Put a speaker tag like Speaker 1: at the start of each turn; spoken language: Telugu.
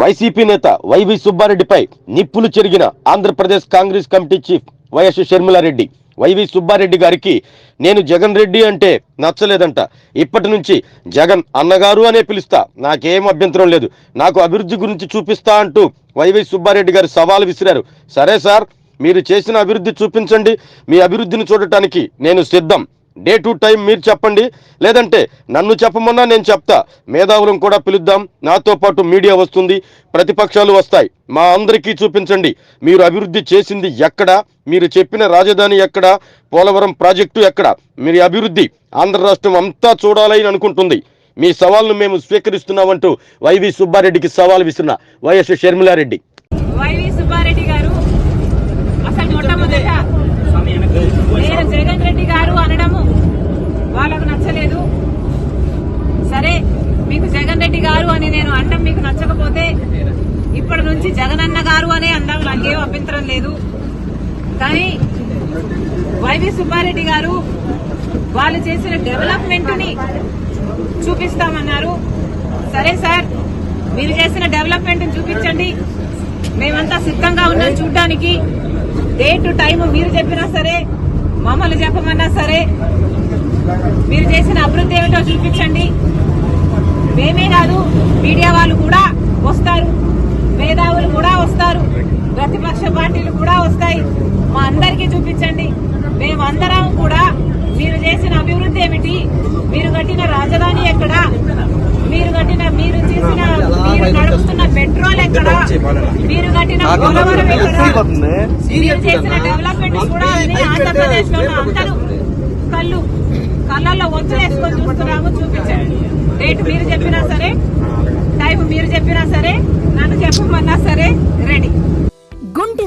Speaker 1: వైసీపీ నేత వైవి సుబ్బారెడ్డిపై నిప్పులు చెరిగిన Andhra Pradesh Congress committee chief YS Sharmila Reddy. YV Subba Reddy గారికి నేను జగన్ రెడ్డి అంటే నచ్చలేదంట. ఇప్పటి నుంచి జగన్ అన్నగారు అనే పిలుస్తా. నాకేం అభ్యంతరం లేదు. నాకు అభివృద్ధి గురించి చూపిస్తా అంటూ వైవి సుబ్బారెడ్డి గారు సవాల్ విసిరారు. సరే సార్ మీరు చేసిన అభివృద్ధి చూపించండి. మీ అభివృద్ధిని చూడటానికి నేను సిద్ధం. డే టు టైం మీరు చెప్పండి. లేదంటే నన్ను చెప్పమన్నా నేను చెప్తా. మేధావులను కూడా పిలుద్దాం. నాతో పాటు మీడియా వస్తుంది. ప్రతిపక్షాలు వస్తాయి. మా అందరికీ చూపించండి. మీరు అభివృద్ధి చేసింది ఎక్కడ? మీరు చెప్పిన రాజధాని ఎక్కడ? పోలవరం ప్రాజెక్టు ఎక్కడ? మీరు అభివృద్ధి ఆంధ్ర రాష్ట్రం అంతా చూడాలని అనుకుంటుంది. మీ సవాల్ను మేము స్వీకరిస్తున్నామంటూ వైవి సుబ్బారెడ్డికి సవాల్ విసిరిన వైఎస్ షర్మిలారెడ్డి.
Speaker 2: వైవి సుబ్బారెడ్డి గారు అసలు మొట్టమొదట నేను జగన్ రెడ్డి గారు అనడము వాళ్ళకు నచ్చలేదు సరే మీకు జగన్ రెడ్డి గారు అని నేను అండం మీకు నచ్చకపోతే ఇప్పటి నుంచి జగనన్న గారు అనే అండం నాకేం అభ్యంతరం లేదు. కానీ వైవి సుబ్బారెడ్డి గారు వాళ్ళు చేసిన డెవలప్మెంట్ని చూపిస్తామన్నారు. సరే సార్ మీరు చేసిన డెవలప్మెంట్ చూపించండి. మేమంతా సిద్ధంగా ఉన్నాం చూడడానికి. డే టు టైం మీరు చెప్పినా సరే మమ్మల్ని చెప్పమన్నా సరే మీరు చేసిన అభివృద్ధి ఏమిటో చూపించండి. వాళ్ళు కూడా వస్తారు. మేధావులు కూడా వస్తారు. ప్రతిపక్ష పార్టీలు కూడా వస్తాయి. మా అందరికీ చూపించండి. మేమందరం కూడా మీరు చేసిన అభివృద్ధి ఏమిటి? మీరు కట్టిన రాజధాని ఎక్కడ? మీరు కట్టిన మీరు చేసిన మీరు నడుపుతున్న పెట్రోల్ ఎక్కడ? మీరు కట్టిన పోలవరం ఎక్కడ? మీరు చేసిన డెవలప్మెంట్ కూడా ఆంధ్రప్రదేశ్లో అందరూ కళ్ళు కళ్ళల్లో వంచులేసుకొని చూస్తున్నాము చూపించండి డేట్ మీరు చెప్పినా సరే టైం మీరు చెప్పినా సరే నన్ను చెప్పమన్నా సరే రెడీ
Speaker 3: గుండె